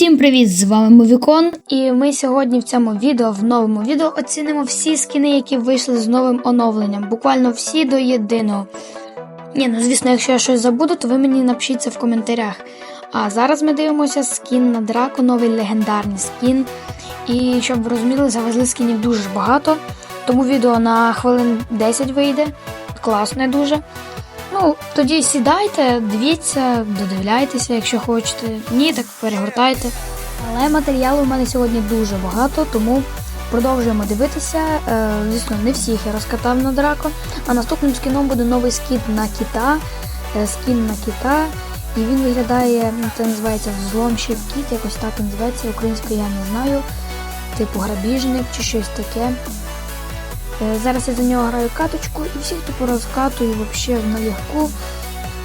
Всім привіт! З вами Мовікон, і ми сьогодні в цьому відео, в новому відео, оцінимо всі скини, які вийшли з новим оновленням. Буквально всі до єдиного. Ні, ну звісно, якщо я щось забуду, то ви мені напишіть це в коментарях. А зараз ми дивимося скін на драку, новий легендарний скін. І щоб ви розуміли, завезли скінів дуже багато. Тому відео на хвилин 10 вийде. Класне дуже. Ну, тоді сідайте, дивіться, додивляйтеся, якщо хочете. Ні, так перегортайте. Але матеріалу в мене сьогодні дуже багато, тому продовжуємо дивитися. Е, звісно, не всіх я розкатав на драко. А наступним скіном буде новий скін на кіта. Е, скін на кіта. І він виглядає, ну, це називається взломщик кіт, якось так називається. Українською я не знаю. Типу грабіжник чи щось таке. Е, Зараз я за нього граю каточку і всіх типу розкатую вообще в налегку.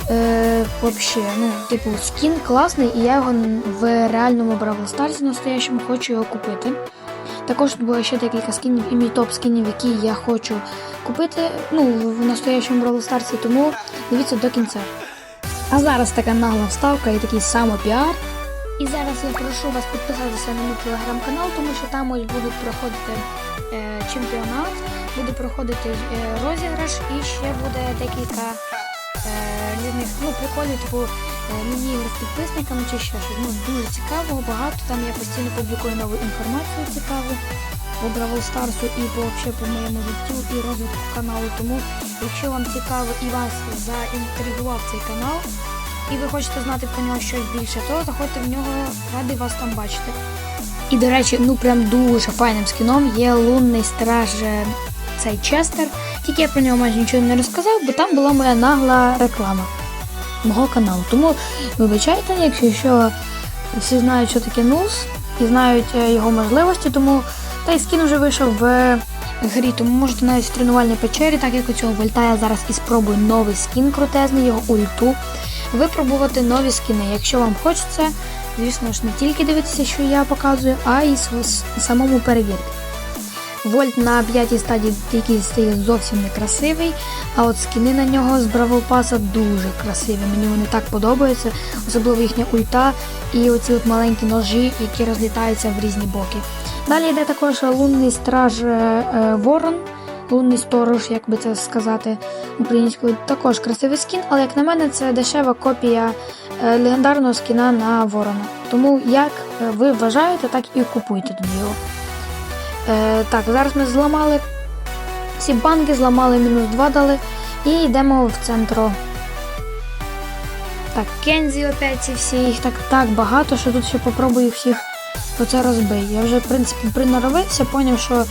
Е, вообще, ну, типу, скін класний, і я його в реальному Бравл Старсі настоящому хочу його купити. Також було ще декілька скінів і мій топ скінів, які я хочу купити ну, в настоящому Бравл Старсі, тому дивіться до кінця. А зараз така нагла вставка і такий самопіар. І зараз я прошу вас підписатися на мій телеграм-канал, тому що там ось будуть проходити е, чемпіонат, буде проходити е, розіграш і ще буде декілька е, різних ну, прикольних, типу е, міні-ігор з підписниками чи ще щось. Ну, дуже цікавого, багато. Там я постійно публікую нову інформацію цікаву по Бравл Старсу і по, по моєму життю і розвитку каналу. Тому, якщо вам цікаво і вас заінтригував цей канал, і ви хочете знати про нього щось більше, то заходьте в нього, радий вас там бачити. І, до речі, ну прям дуже файним скіном є лунний страж цей Честер. Тільки я про нього майже нічого не розказав, бо там була моя нагла реклама мого каналу. Тому вибачайте, якщо що всі знають, що таке нус і знають е, його можливості, тому та й скін вже вийшов в грі, тому можете навіть в тренувальній печері, так як у цього вольта зараз і спробую новий скін крутезний, його ульту. Випробувати нові скини. Якщо вам хочеться, звісно ж, не тільки дивитися, що я показую, а й самому перевірити. Вольт на п'ятій стадії який стає зовсім не красивий, а от скини на нього з Бравл Паса дуже красиві. Мені вони так подобаються, особливо їхня ульта і оці от маленькі ножі, які розлітаються в різні боки. Далі йде також лунний страж е, е, Ворон, лунний сторож, як би це сказати українською. Також красивий скін, але як на мене, це дешева копія е, легендарного скіна на Ворона. Тому як ви вважаєте, так і купуйте тоді його. Е, так, зараз ми зламали ці банки, зламали мінус 2 дали і йдемо в центро. Так, Кензі опять ці всі, їх так, так багато, що тут ще попробую всіх оце розбити. Я вже, в принципі, приноровився, поняв, що е,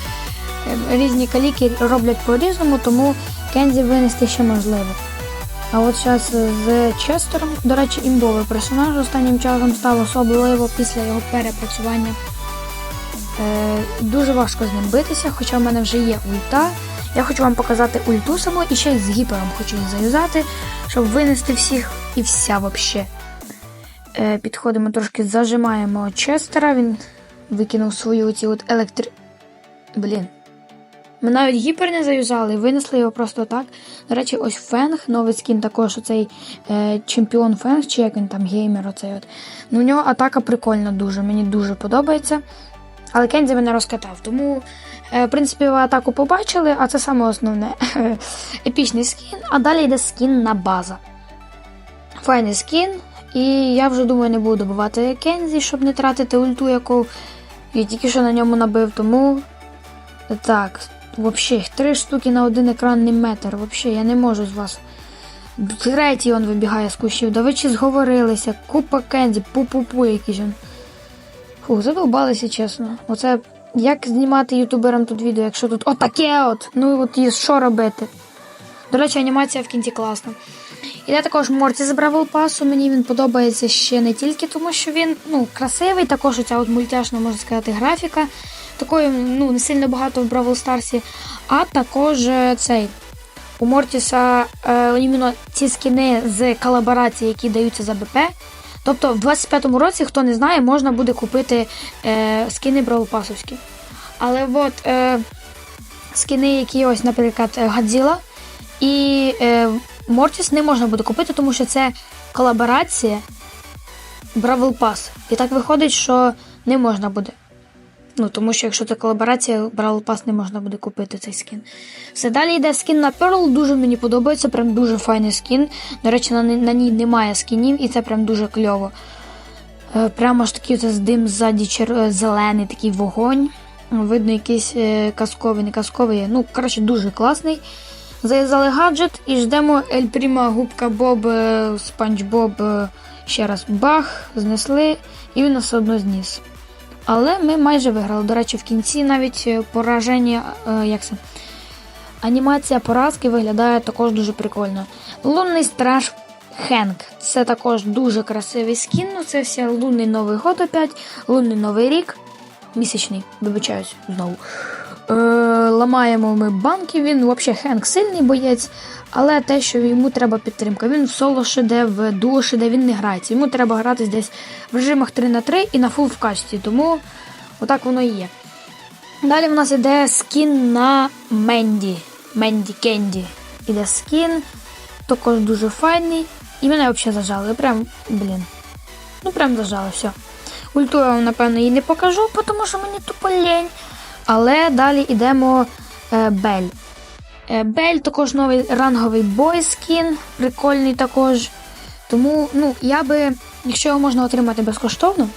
різні каліки роблять по-різному, тому Кензі винести ще можливо. А от зараз з Честером, до речі, імбовий персонаж останнім часом став особливо після його перепрацювання. Е, дуже важко з ним битися, хоча в мене вже є ульта. Я хочу вам показати ульту саму і ще й з гіпером хочу її заюзати, щоб винести всіх і вся вообще. Е, підходимо трошки, зажимаємо Честера, він викинув свою оці от електри... Блін. Ми навіть гіпер не заюзали, винесли його просто так. До речі, ось Фенг, новий скін також оцей е, чемпіон Фенг, чи як він там геймер, оцей от. Ну, у нього атака прикольна дуже, мені дуже подобається. Але Кензі мене розкатав. Тому, е, в принципі, ви атаку побачили, а це саме основне епічний скін. А далі йде скін на база. Файний скін. І я вже думаю, не буду добивати Кензі, щоб не тратити ульту, яку я тільки що на ньому набив. Тому так, взагалі, три штуки на один екранний метр. Взагалі, я не можу з вас. Третій он вибігає з кущів. Да ви чи зговорилися? Купа Кензі, пу-пу-пу якийсь. Фу, задовбалися, чесно. Оце як знімати ютуберам тут відео, якщо тут отаке от. Ну от і що робити? До речі, анімація в кінці класна. Іде також Морті з Бравл Пасу. Мені він подобається ще не тільки тому, що він ну, красивий, також оця от мультяшна, можна сказати, графіка. Такої ну, не сильно багато в Бравл Старсі. А також е, цей. У Мортіса е, іменно ці скіни з колаборації, які даються за БП. Тобто в 25-му році, хто не знає, можна буде купити е, скини бравопасовські. Але от е, скини, які ось, наприклад, Гадзіла і е, Мортіс не можна буде купити, тому що це колаборація Бравл Пас. І так виходить, що не можна буде. Ну, тому що якщо це колаборація, Бравл Пас не можна буде купити цей скін. Все далі йде скін на Pearl, дуже мені подобається, прям дуже файний скін. До речі, на, на ній немає скінів, і це прям дуже кльово. Е, Прямо ж такий оце дим ззаді чер... е, зелений такий вогонь. Видно, якийсь е, казковий, не казковий. Ну, коротше, дуже класний. Зав'язали гаджет і ждемо Ель Пріма, губка Боб, Спанч Боб. Ще раз бах, знесли, і він нас одно зніс. Але ми майже виграли. До речі, в кінці навіть е, пораження, е, як це? Анімація поразки виглядає також дуже прикольно. Лунний страж Хенк. Це також дуже красивий скін. Ну, це все лунний Новий год опять, лунний Новий рік. Місячний, вибачаюсь знову. Е, ламаємо ми банки. Він взагалі Хенк сильний боєць, але те, що йому треба підтримка. Він в соло шиде, в дуо шиде, він не грається. Йому треба грати десь в режимах 3 на 3 і на фул в качці. Тому отак воно і є. Далі в нас іде скін на Менді. Менді Кенді. Іде скін, також дуже файний. І мене взагалі зажали. Прям, блін. Ну прям зажали, все. Ульту вам, напевно, її не покажу, тому що мені тупо лень. Але далі йдемо е, Бель. Е, Бель також новий ранговий бой скін, прикольний також. Тому, ну, я би, якщо його можна отримати безкоштовно,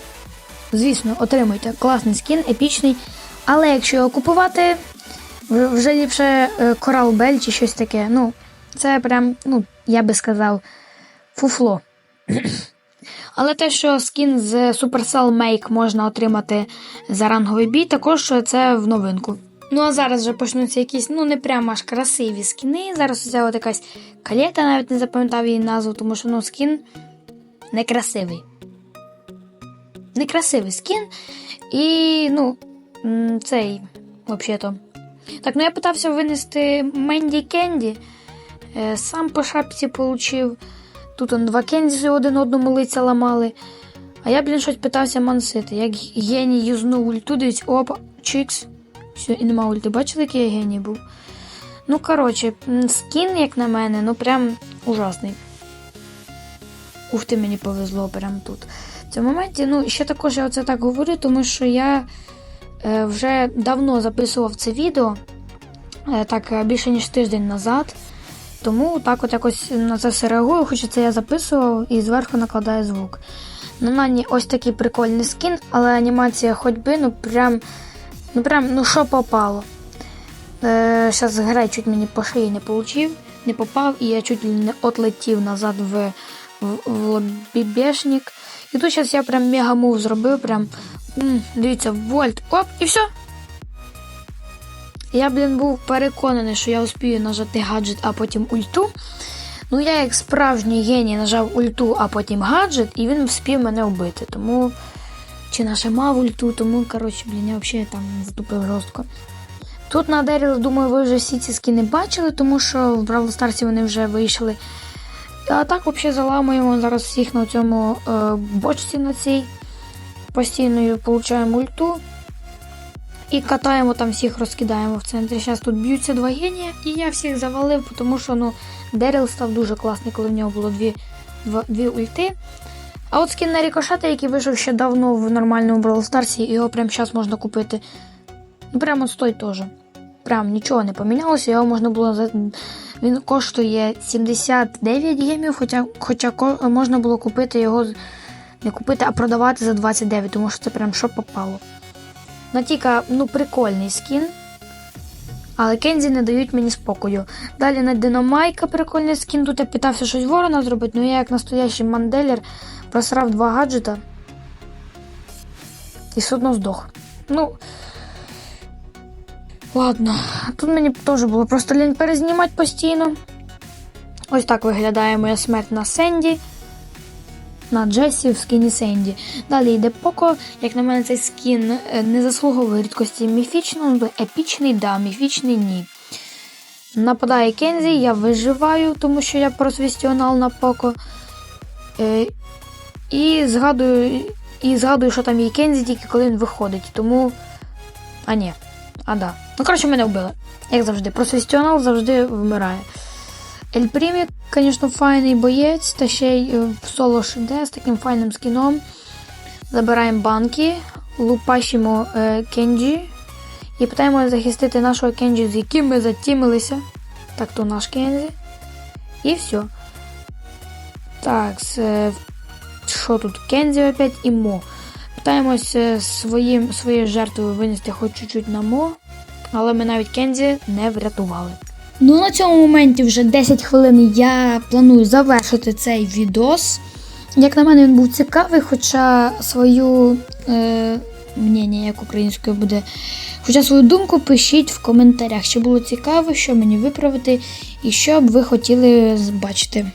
звісно, отримуйте. Класний скін, епічний. Але якщо його купувати, вже ліпше е, Корал Бель чи щось таке. Ну, це прям, ну, я би сказав, фуфло. Але те, що скін з Supercell Make можна отримати за ранговий бій, також це в новинку. Ну а зараз вже почнуться якісь, ну не прямо аж красиві скіни. Зараз оця от якась калета, навіть не запам'ятав її назву, тому що ну скін некрасивий. Некрасивий скін. І, ну, цей, взагалі-то. Так, ну я питався винести Менді Кенді. Е, Сам по шапці получив. Тут он два Кензі один одному лиця ламали. А я, блін, щось питався мансити. Як геній юзнув ульту, дивіться, опа, чикс. Все, і нема ульти. Бачили, який я геній був? Ну, коротше, скін, як на мене, ну прям ужасний. Ух ти, мені повезло прям тут. В цьому моменті, ну, ще також я оце так говорю, тому що я е, вже давно записував це відео, е, так е, більше ніж тиждень назад. Тому так от якось на це все реагую, хоча це я записував і зверху накладаю звук. На Нані ось такий прикольний скін, але анімація ходьби, ну прям, ну прям, ну що попало. Е, Зараз грай чуть мені по шиї не получив, не попав, і я чуть не отлетів назад в, в, в лобібешник. І тут зараз я прям мега-мув зробив, прям, дивіться, вольт, оп, і все. Я, блін, був переконаний, що я успію нажати гаджет, а потім ульту. Ну, я, як справжній геній, нажав ульту, а потім гаджет, і він вспів мене вбити. Тому чи нажимав ульту, тому, коротше, блін, я взагалі там затупив жорстко. Тут на Деріл, думаю, ви вже всі ці скини бачили, тому що в Бравл Старсі вони вже вийшли. А так, взагалі, заламуємо зараз всіх на цьому е, бочці на цій. Постійно получаємо ульту. І катаємо там всіх, розкидаємо в центрі. Зараз тут б'ються два генія, і я всіх завалив, тому що ну, Деріл став дуже класний, коли в нього було дві, два, дві ульти. А от скін на рікошета, який вийшов ще давно в нормальному Brawl Старсі, його прямо зараз можна купити. Ну, прямо стой теж. Прям нічого не помінялося, його можна було. Він коштує 79 гемів, хоча, хоча можна було купити його не купити, а продавати за 29, тому що це прям що попало. Натіка, ну, прикольний скін. Але Кензі не дають мені спокою. Далі на Динамайка прикольний скін. Тут я питався щось ворона зробити, ну я як настоящий манделер просрав два гаджета. І все одно здох. Ну. Ладно, тут мені теж було просто лінь перезнімати постійно. Ось так виглядає моя смерть на Сенді. На Джесі в скіні Сенді. Далі йде Поко. Як на мене, цей скін е, не заслуговує рідкості міфічного, ну, епічний, да, міфічний ні. Нападає Кензі, я виживаю, тому що я просвістіонал на Поко. Е, і згадую, і згадую, що там є Кензі тільки коли він виходить. Тому. А ні. А да. Ну, коротше, мене вбили. Як завжди. Просвістіонал завжди вмирає. Ель Примі, звісно, файний боєць, та ще й е, в соло шиде з таким файним скіном. Забираємо банки, лупашимо е, Кенджі і питаємо захистити нашого Кенджі, з яким ми затімилися. Так, то наш Кензі. І все. Так, е, що тут? Кензі опять і Мо. Питаємось е, своєю жертвою винести хоч чуть-чуть на Мо, але ми навіть Кензі не врятували. Ну, на цьому моменті вже 10 хвилин я планую завершити цей відос. Як на мене, він був цікавий, хоча свою е, мнення, як українською буде, хоча свою думку пишіть в коментарях, що було цікаво, що мені виправити і що б ви хотіли бачити.